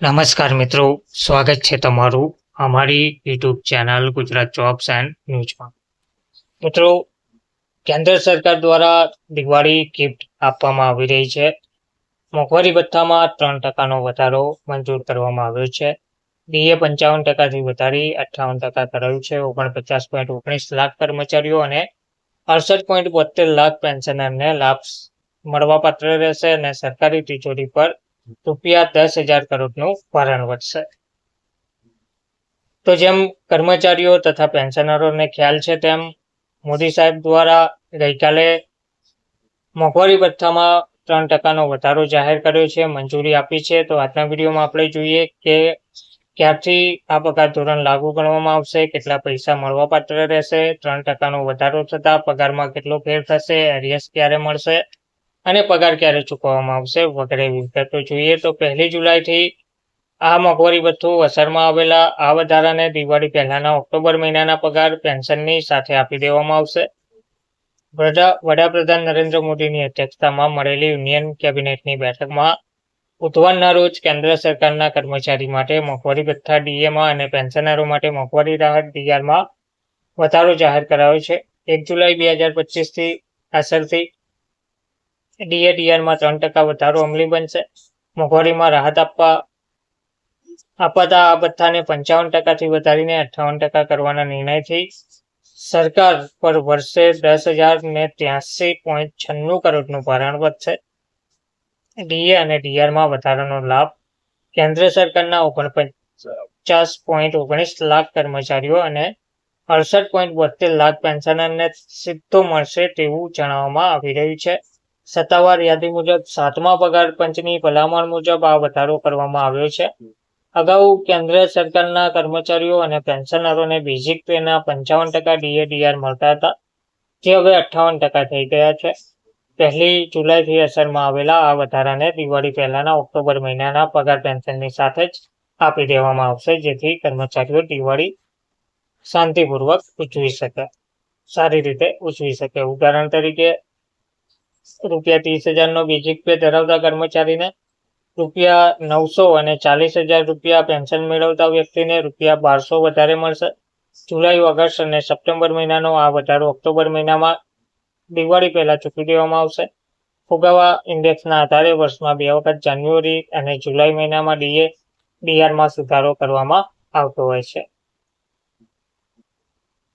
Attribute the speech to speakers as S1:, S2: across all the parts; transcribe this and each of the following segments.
S1: નમસ્કાર મિત્રો, સ્વાગત છે તમારું અમારી YouTube channel Gujarat jobs and ન્યૂઝમાં. મિત્રો, કેન્દ્ર સરકાર દ્વારા દિવાળી ગિફ્ટ આપવામાં આવી રહી છે. મોંઘવારી ભથ્થામાં ત્રણ ટકાનો વધારો મંજૂર કરવામાં આવ્યો છે. બીએ પંચાવન ટકાથી વધારી અઠ્ઠાવન ટકા કરાયું છે. ઓગણપચાસ પોઈન્ટ ઓગણીસ લાખ કર્મચારીઓ અને અડસઠ પોઈન્ટ બોતેર લાખ પેન્શનરને લાભ મળવાપાત્ર રહેશે અને સરકારી તિજોરી પર રૂપિયા દસ હજાર કરોડનું ભારણ વધશે. તો જેમ કર્મચારીઓ તથા પેન્શનરોને ખ્યાલ છે, તેમ મોદી સાહેબ દ્વારા ગઈકાલે મોંઘવારી ભથ્થામાં ત્રણ ટકાનો વધારો જાહેર કર્યો છે, મંજૂરી આપી છે. તો આજના વિડીયોમાં આપણે જોઈએ કે ક્યારથી આ પગાર ધોરણ લાગુ ગણવામાં આવશે, કેટલા પૈસા મળવાપાત્ર રહેશે, ત્રણ ટકાનો વધારો થતા પગારમાં કેટલો ફેર થશે એરિયસ ક્યારે મળશે અને પગાર ક્યારે ચૂકવવામાં આવશે વગેરે વિગતો જોઈએ. તો પહેલી જુલાઈથી આ મોંઘવારી ભથ્થું અસરમાં આવેલા આ વધારાને દિવાળી પહેલાના ઓક્ટોબર મહિનાના પગાર પેન્શનની સાથે આપી દેવામાં આવશે. વડા, વડાપ્રધાન નરેન્દ્ર મોદીની અધ્યક્ષતામાં મળેલી યુનિયન કેબિનેટની બેઠકમાં બુધવારના રોજ કેન્દ્ર સરકારના કર્મચારી માટે મોંઘવારી ભથ્થા ડીએમાં અને પેન્શનરો માટે મોંઘવારી રાહત ડીઆરમાં વધારો જાહેર કરાયો છે. એક જુલાઈ બે હજાર પચીસથી અસરથી ડીએડીઆરમાં ત્રણ ટકા વધારો અમલી બનશે. મોંઘવારીમાં રાહત આપવા અપાતા આ ભથ્થાને પંચાવન ટકાથી વધારીને અઠ્ઠાવન ટકા કરવાના નિર્ણયથી સરકાર પર વર્ષે દસ હજાર ને ત્યાસી પોઈન્ટ છન્નું કરોડનું ભરણ વધશે. ડીએ અને ડીઆરમાં વધારાનો લાભ કેન્દ્ર સરકારના ઓગણપચાસ પોઈન્ટ ઓગણીસ લાખ કર્મચારીઓ અને અડસઠ પોઈન્ટ બોતેર લાખ પેન્શનરને સીધો મળશે તેવું જણાવવામાં આવી રહ્યું છે. સત્તાવાર યાદી મુજબ સાતમા પગાર પંચની ભલામણ મુજબ આ વધારો કરવામાં આવ્યો છે. અગાઉ કેન્દ્ર સરકારના કર્મચારીઓ અને પેન્શનરોને બેઝિક પેના પંચાવન ટકા ડીએડીઆર મળતા હતા, જે હવે અઠ્ઠાવન ટકા થઈ ગયા છે. પહેલી જુલાઈથી અસરમાં આવેલા આ વધારાને દિવાળી પહેલાના ઓક્ટોબર મહિનાના પગાર પેન્શનની સાથે જ આપી દેવામાં આવશે, જેથી કર્મચારીઓ દિવાળી શાંતિપૂર્વક ઉજવી શકે. સારી રીતે ઉજવી શકે. ઉદાહરણ તરીકે રૂપિયા ત્રીસ હજારનો બેઝિક પે ધરાવતા કર્મચારીને રૂપિયા નવસો અને ચાલીસ હજાર રૂપિયા પેન્શન મેળવતા વ્યક્તિને રૂપિયા બારસો વધારે મળશે. જુલાઈ, ઓગસ્ટ અને સપ્ટેમ્બર મહિનાનો આ વધારો ઓક્ટોબર મહિનામાં દિવાળી પહેલા ચૂકવી દેવામાં આવશે. ફુગાવા ઇન્ડેક્સના આધારે વર્ષમાં બે વખત જાન્યુઆરી અને જુલાઈ મહિનામાં ડીએ, ડીઆરમાં સુધારો કરવામાં આવતો હોય છે.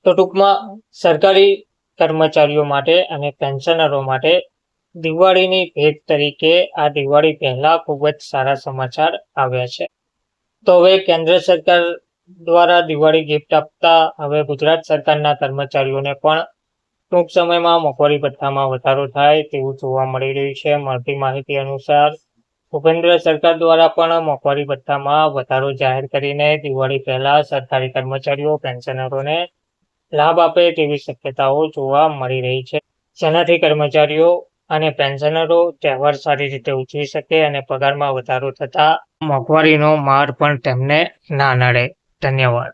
S1: તો ટૂંકમાં સરકારી કર્મચારીઓ માટે અને પેન્શનરો માટે દિવાળીની ભેટ તરીકે આ દિવાળી પહેલા ખૂબ જ સારા સમાચાર આવ્યા છે. તો હવે કેન્દ્ર સરકાર દ્વારા દિવાળી ગિફ્ટ આપતા હવે ગુજરાત સરકારના કર્મચારીઓને પણ ટૂંક સમયમાં મોંઘવારી ભથ્થામાં વધારો થાય તેવું જોવા મળી રહ્યું છે. મળતી માહિતી અનુસાર ભૂપેન્દ્ર સરકાર દ્વારા પણ મોંઘવારી ભથ્થામાં વધારો જાહેર કરીને દિવાળી પહેલા સરકારી કર્મચારીઓ, પેન્શનરોને લાભ આપે તેવી શક્યતાઓ જોવા મળી રહી છે. જેનાથી કર્મચારીઓ અને પેન્શનરો તહેવાર સારી રીતે ઉજવી શકે અને પગારમાં વધારો થતા મોંઘવારીનો માર પણ તેમને ના નડે. ધન્યવાદ.